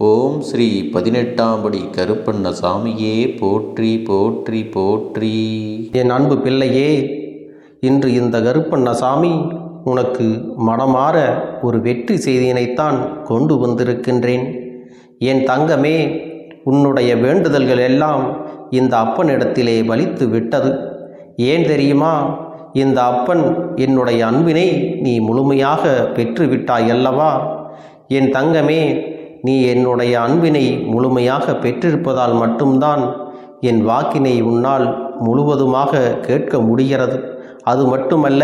ஓம் ஸ்ரீ பதினெட்டாம் படி கருப்பண்ண சாமியே போற்றி போற்றி போற்றி. என் அன்பு பிள்ளையே இன்று இந்த கருப்பண்ணசாமி உனக்கு மனமாற ஒரு வெற்றி செய்தியினைத்தான் கொண்டு வந்திருக்கின்றேன். என் தங்கமே உன்னுடைய வேண்டுதல்கள் எல்லாம் இந்த அப்பனிடத்திலே வலித்து விட்டது. ஏன் தெரியுமா? இந்த அப்பன் என்னுடைய அன்பினை நீ முழுமையாக பெற்றுவிட்டாய் அல்லவா? என் தங்கமே நீ என்னுடைய அன்பினை முழுமையாக பெற்றிருப்பதால் மட்டும்தான் என் வாக்கினை உன்னால் முழுவதுமாக கேட்க முடிகிறது. அது மட்டுமல்ல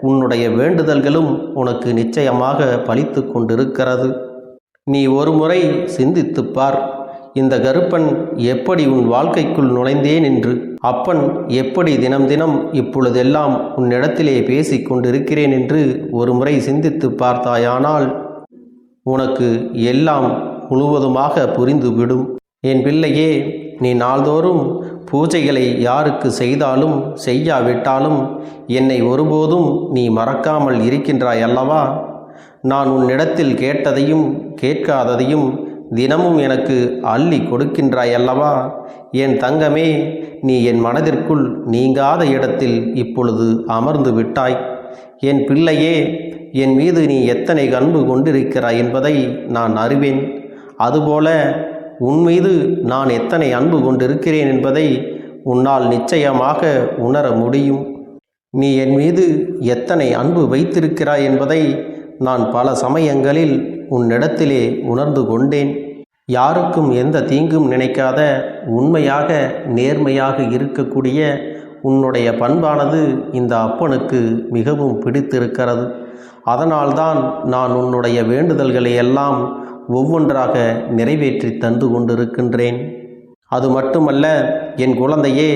உன்னுடைய வேண்டுதல்களும் உனக்கு நிச்சயமாக பலித்து கொண்டிருக்கிறது. நீ ஒருமுறை சிந்தித்துப் பார் இந்த கருப்பன் எப்படி உன் வாழ்க்கைக்குள் நுழைந்தேன் என்று. அப்பன் எப்படி தினம் தினம் இப்பொழுதெல்லாம் உன்னிடத்திலே பேசிக் கொண்டிருக்கிறேன் என்று ஒருமுறை சிந்தித்து பார்த்தாயானால் உனக்கு எல்லாம் முழுவதுமாக புரிந்துவிடும். என் பிள்ளையே நீ நாள்தோறும் பூஜைகளை யாருக்கு செய்தாலும் செய்யாவிட்டாலும் என்னை ஒருபோதும் நீ மறக்காமல் இருக்கின்றாய் அல்லவா நான் உன்னிடத்தில் கேட்டதையும் கேட்காததையும் தினமும் எனக்கு அள்ளி கொடுக்கின்றாய் அல்லவா என் தங்கமே நீ என் மனதிற்குள் நீங்காத இடத்தில் இப்பொழுது அமர்ந்து விட்டாய். என் பிள்ளையே என் மீது நீ எத்தனை அன்பு கொண்டிருக்கிறாய் என்பதை நான் அறிவேன். அதுபோல உன் மீது நான் எத்தனை அன்பு கொண்டிருக்கிறேன் என்பதை உன்னால் நிச்சயமாக உணர முடியும். நீ என் மீது எத்தனை அன்பு வைத்திருக்கிறாய் என்பதை நான் பல சமயங்களில் உன்னிடத்திலே உணர்ந்து கொண்டேன். யாருக்கும் எந்த தீங்கும் நினைக்காத உண்மையாக நேர்மையாக இருக்கக்கூடிய உன்னுடைய பண்பானது இந்த அப்பனுக்கு மிகவும் பிடித்திருக்கிறது. அதனால்தான் நான் உன்னுடைய வேண்டுதல்களை எல்லாம் ஒவ்வொன்றாக நிறைவேற்றி தந்து கொண்டிருக்கின்றேன். அது மட்டுமல்ல என் குழந்தையே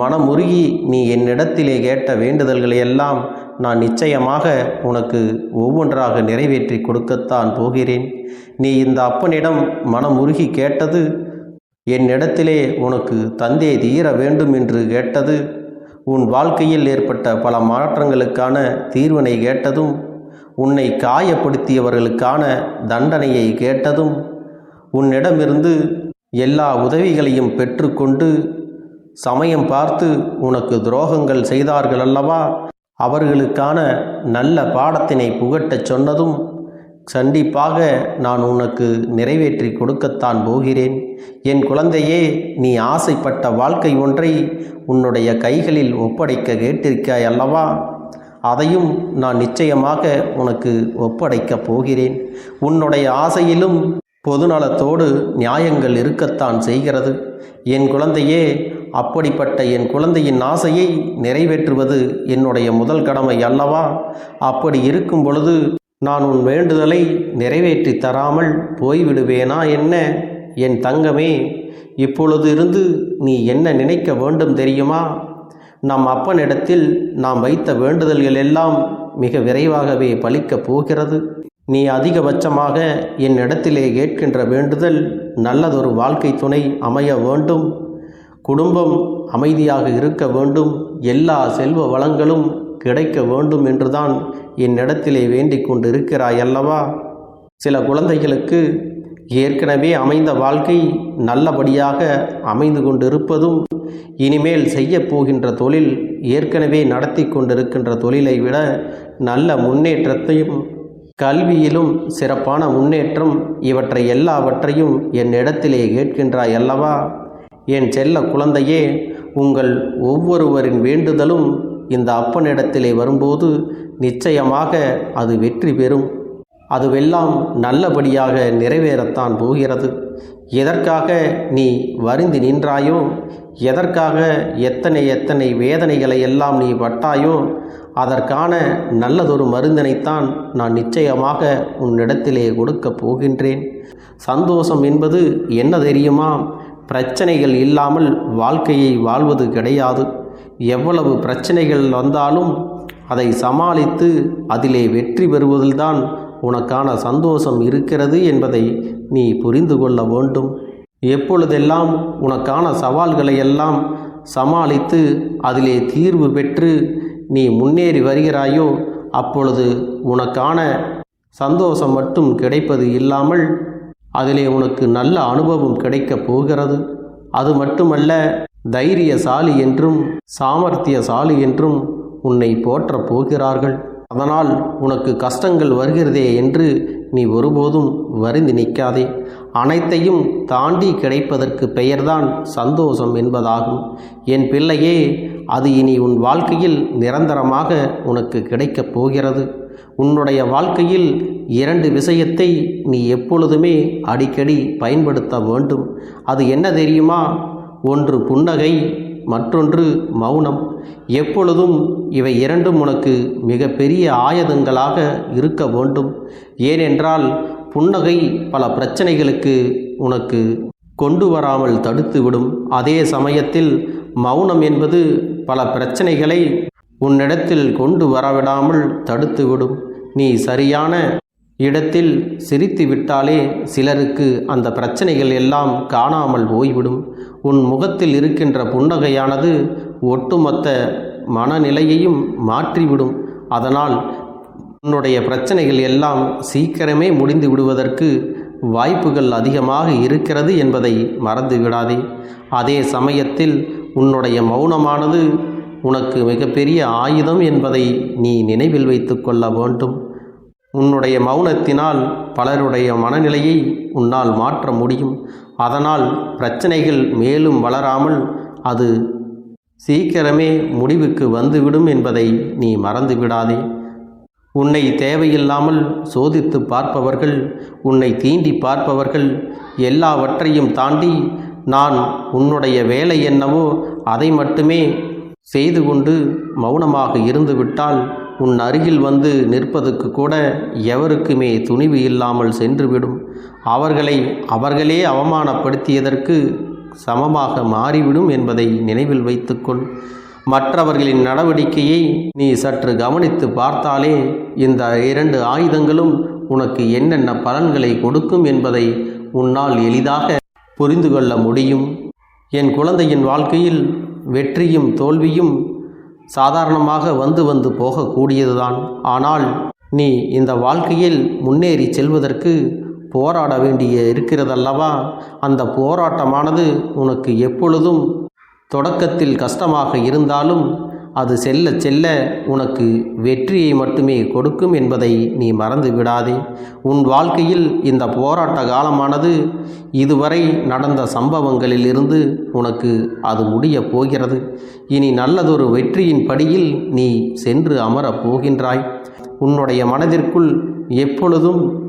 மனமுருகி நீ என்னிடத்திலே கேட்ட வேண்டுதல்களை எல்லாம் நான் நிச்சயமாக உனக்கு ஒவ்வொன்றாக நிறைவேற்றி கொடுக்கத்தான் போகிறேன். நீ இந்த அப்பனிடம் மனமுருகி கேட்டது என்னிடத்திலே உனக்கு தந்தே தீர வேண்டும் என்று கேட்டது உன் வாழ்க்கையில் ஏற்பட்ட பல மாற்றங்களுக்கான தீர்வினை கேட்டதும் உன்னை காயப்படுத்தியவர்களுக்கான தண்டனையை கேட்டதும் உன்னிடமிருந்து எல்லா உதவிகளையும் பெற்றுக்கொண்டு சமயம் பார்த்து உனக்கு துரோகங்கள் செய்தார்கள் அல்லவா அவர்களுக்கான நல்ல பாடத்தினை புகட்டச் சொன்னதும் கண்டிப்பாக நான் உனக்கு நிறைவேற்றி கொடுக்கத்தான் போகிறேன். என் குழந்தையே நீ ஆசைப்பட்ட வாழ்க்கை ஒன்றை உன்னுடைய கைகளில் ஒப்படைக்க கேட்டிருக்காய் அல்லவா? அதையும் நான் நிச்சயமாக உனக்கு ஒப்படைக்கப் போகிறேன். உன்னுடைய ஆசையிலும் பொதுநலத்தோடு நியாயங்கள் இருக்கத்தான் செய்கிறது. என் குழந்தையே அப்படிப்பட்ட என் குழந்தையின் ஆசையை நிறைவேற்றுவது என்னுடைய முதல் கடமை அல்லவா? அப்படி இருக்கும் பொழுது நான் உன் வேண்டுதலை நிறைவேற்றி தராமல் போய்விடுவேனா என்ன? என் தங்கமே இப்பொழுது இருந்து நீ என்ன நினைக்க வேண்டும் தெரியுமா? நம் அப்பனிடத்தில் நாம் வைத்த வேண்டுதல்கள் எல்லாம் மிக விரைவாகவே பலிக்கப் போகிறது. நீ அதிகபட்சமாக என்னிடத்திலே கேட்கின்ற வேண்டுதல் நல்லதொரு வாழ்க்கை துணை அமைய வேண்டும். குடும்பம் அமைதியாக இருக்க வேண்டும். எல்லா செல்வ வளங்களும் கிடைக்க வேண்டும் என்றுதான் என்னிடத்திலே வேண்டிக் கொண்டிருக்கிறாய் அல்லவா? சில குழந்தைகளுக்கு ஏற்கனவே அமைந்த வாழ்க்கை நல்லபடியாக அமைந்து கொண்டிருப்பதும் இனிமேல் செய்யப் போகின்ற தொழில் ஏற்கனவே நடத்தி கொண்டிருக்கின்ற தொழிலை விட நல்ல முன்னேற்றத்தையும் கல்வியிலும் சிறப்பான முன்னேற்றம் இவற்றை எல்லாவற்றையும் என்னிடத்திலே கேட்கின்றாய் அல்லவா? என் செல்ல குழந்தையே உங்கள் ஒவ்வொருவரின் வேண்டுதலும் இந்த அப்பனிடத்திலே வரும்போது நிச்சயமாக அது வெற்றி பெறும். அதுவெல்லாம் நல்லபடியாக நிறைவேறத்தான் போகிறது. எதற்காக நீ வருந்தி நின்றாயோ? எதற்காக எத்தனை எத்தனை வேதனைகளை எல்லாம் நீ பட்டாயோ? அதற்கான நல்லதொரு மருந்தினைத்தான் நான் நிச்சயமாக உன்னிடத்திலே கொடுக்கப் போகின்றேன். சந்தோஷம் என்பது என்ன தெரியுமா? பிரச்சனைகள் இல்லாமல் வாழ்க்கையை வாழ்வது கிடையாது. எவ்வளவு பிரச்சனைகள் வந்தாலும் அதை சமாளித்து அதிலே வெற்றி பெறுவதில்தான் உனக்கான சந்தோஷம் இருக்கிறது என்பதை நீ புரிந்து கொள்ள வேண்டும். எப்பொழுதெல்லாம் உனக்கான சவால்களை எல்லாம் சமாளித்து அதிலே தீர்வு பெற்று நீ முன்னேறி வருகிறாயோ அப்பொழுது உனக்கான சந்தோஷம் மட்டும் கிடைப்பது இல்லாமல் அதிலே உனக்கு நல்ல அனுபவம் கிடைக்கப் போகிறது. அது மட்டுமல்ல தைரியசாலி என்றும் சாமர்த்தியசாலி என்றும் உன்னை போற்றப் போகிறார்கள். அதனால் உனக்கு கஷ்டங்கள் வருகிறதே என்று நீ ஒருபோதும் வருந்தி நிற்காதே. அனைத்தையும் தாண்டி கிடைப்பதற்கு பெயர்தான் சந்தோஷம் என்பதாகும். என் பிள்ளையே அது இனி உன் வாழ்க்கையில் நிரந்தரமாக உனக்கு கிடைக்கப் போகிறது. உன்னுடைய வாழ்க்கையில் இரண்டு விஷயத்தை நீ எப்பொழுதுமே அடிக்கடி பயன்படுத்த வேண்டும். அது என்ன தெரியுமா? ஒன்று புன்னகை மற்றொன்று மௌனம். எப்பொழுதும் இவை இரண்டும் உனக்கு மிகப்பெரிய ஆயுதங்களாக இருக்க வேண்டும். ஏனென்றால் புன்னகை பல பிரச்சனைகளுக்கு உனக்கு கொண்டு வராமல் தடுத்துவிடும். அதே சமயத்தில் மௌனம் என்பது பல பிரச்சனைகளை உன்னிடத்தில் கொண்டு வரவிடாமல் தடுத்துவிடும். நீ சரியான இடத்தில் சிரித்து விட்டாலே சிலருக்கு அந்த பிரச்சனைகள் எல்லாம் காணாமல் போய்விடும். உன் முகத்தில் இருக்கின்ற புன்னகையானது ஒட்டுமொத்த மனநிலையையும் மாற்றிவிடும். அதனால் உன்னுடைய பிரச்சனைகள் எல்லாம் சீக்கிரமே முடிந்து விடுவதற்கு வாய்ப்புகள் அதிகமாக இருக்கிறது என்பதை மறந்து விடாதே. அதே சமயத்தில் உன்னுடைய மௌனமானது உனக்கு மிகப்பெரிய ஆயுதம் என்பதை நீ நினைவில் வைத்து கொள்ள வேண்டும். உன்னுடைய மௌனத்தினால் பலருடைய மனநிலையை உன்னால் மாற்ற முடியும். அதனால் பிரச்சனைகள் மேலும் வளராமல் அது சீக்கிரமே முடிவுக்கு வந்துவிடும் என்பதை நீ மறந்து விடாதே உன்னை தேவையில்லாமல் சோதித்து பார்ப்பவர்கள் உன்னை தீண்டி பார்ப்பவர்கள் எல்லாவற்றையும் தாண்டி நான் உன்னுடைய வேலை என்னவோ அதை மட்டுமே செய்து கொண்டு மௌனமாக இருந்துவிட்டால் உன் அருகில் வந்து நிற்பதற்கு கூட எவருக்குமே துணிவு இல்லாமல் சென்றுவிடும். அவர்களை அவர்களே அவமானப்படுத்தியதற்கு சமமாக மாறிவிடும் என்பதை நினைவில் வைத்துக்கொள். மற்றவர்களின் நடவடிக்கையை நீ சற்று கவனித்து பார்த்தாலே இந்த இரண்டு ஆயுதங்களும் உனக்கு என்னென்ன பலன்களை கொடுக்கும் என்பதை உன்னால் எளிதாக புரிந்து கொள்ள முடியும். என் குழந்தையின் வாழ்க்கையில் வெற்றியும் தோல்வியும் சாதாரணமாக வந்து வந்து போகக்கூடியதுதான். ஆனால் நீ இந்த வாழ்க்கையில் முன்னேறி செல்வதற்கு போராட வேண்டிய இருக்கிறதல்லவா? அந்த போராட்டமானது உனக்கு எப்பொழுதும் தொடக்கத்தில் கஷ்டமாக இருந்தாலும் அது செல்ல செல்ல உனக்கு வெற்றியை மட்டுமே கொடுக்கும் என்பதை நீ மறந்து விடாதே. உன் வாழ்க்கையில் இந்த போராட்ட காலமானது இதுவரை நடந்த சம்பவங்களிலிருந்து உனக்கு அது முடியப் போகிறது. இனி நல்லதொரு வெற்றியின் படியில் நீ சென்று அமரப் போகின்றாய். உன்னுடைய மனதிற்குள் எப்பொழுதும்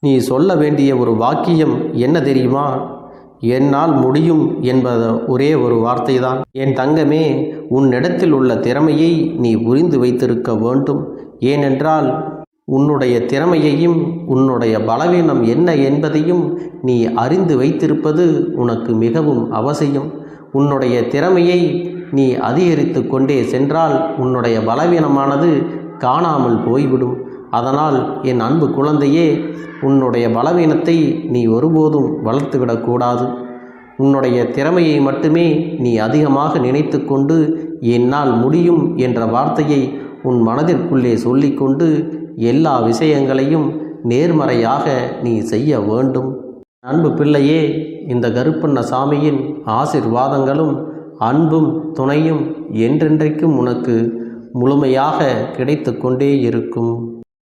நீ சொல்ல வேண்டிய ஒரு வாக்கியம் என்ன தெரியுமா? என்னால் முடியும் என்பத ஒரே ஒரு வார்த்தைதான். என் தங்கமே உன்னிடத்தில் உள்ள திறமையை நீ புரிந்து வைத்திருக்க வேண்டும். ஏனென்றால் உன்னுடைய திறமையையும் உன்னுடைய பலவீனம் என்ன என்பதையும் நீ அறிந்து வைத்திருப்பது உனக்கு மிகவும் அவசியம். உன்னுடைய திறமையை நீ அதிகரித்து கொண்டே சென்றால் உன்னுடைய பலவீனமானது காணாமல் போய்விடும். அதனால் என் அன்பு குழந்தையே உன்னுடைய பலவீனத்தை நீ ஒருபோதும் வளர்த்துவிடக்கூடாது. உன்னுடைய திறமையை மட்டுமே நீ அதிகமாக நினைத்து கொண்டு என்னால் முடியும் என்ற வார்த்தையை உன் மனதிற்குள்ளே சொல்லிக்கொண்டு எல்லா விஷயங்களையும் நேர்மறையாக நீ செய்ய வேண்டும். அன்பு பிள்ளையே இந்த கருப்பண்ண சாமியின் ஆசிர்வாதங்களும் அன்பும் துணையும் என்றென்றைக்கும் உனக்கு முழுமையாக கிடைத்து கொண்டே இருக்கும்.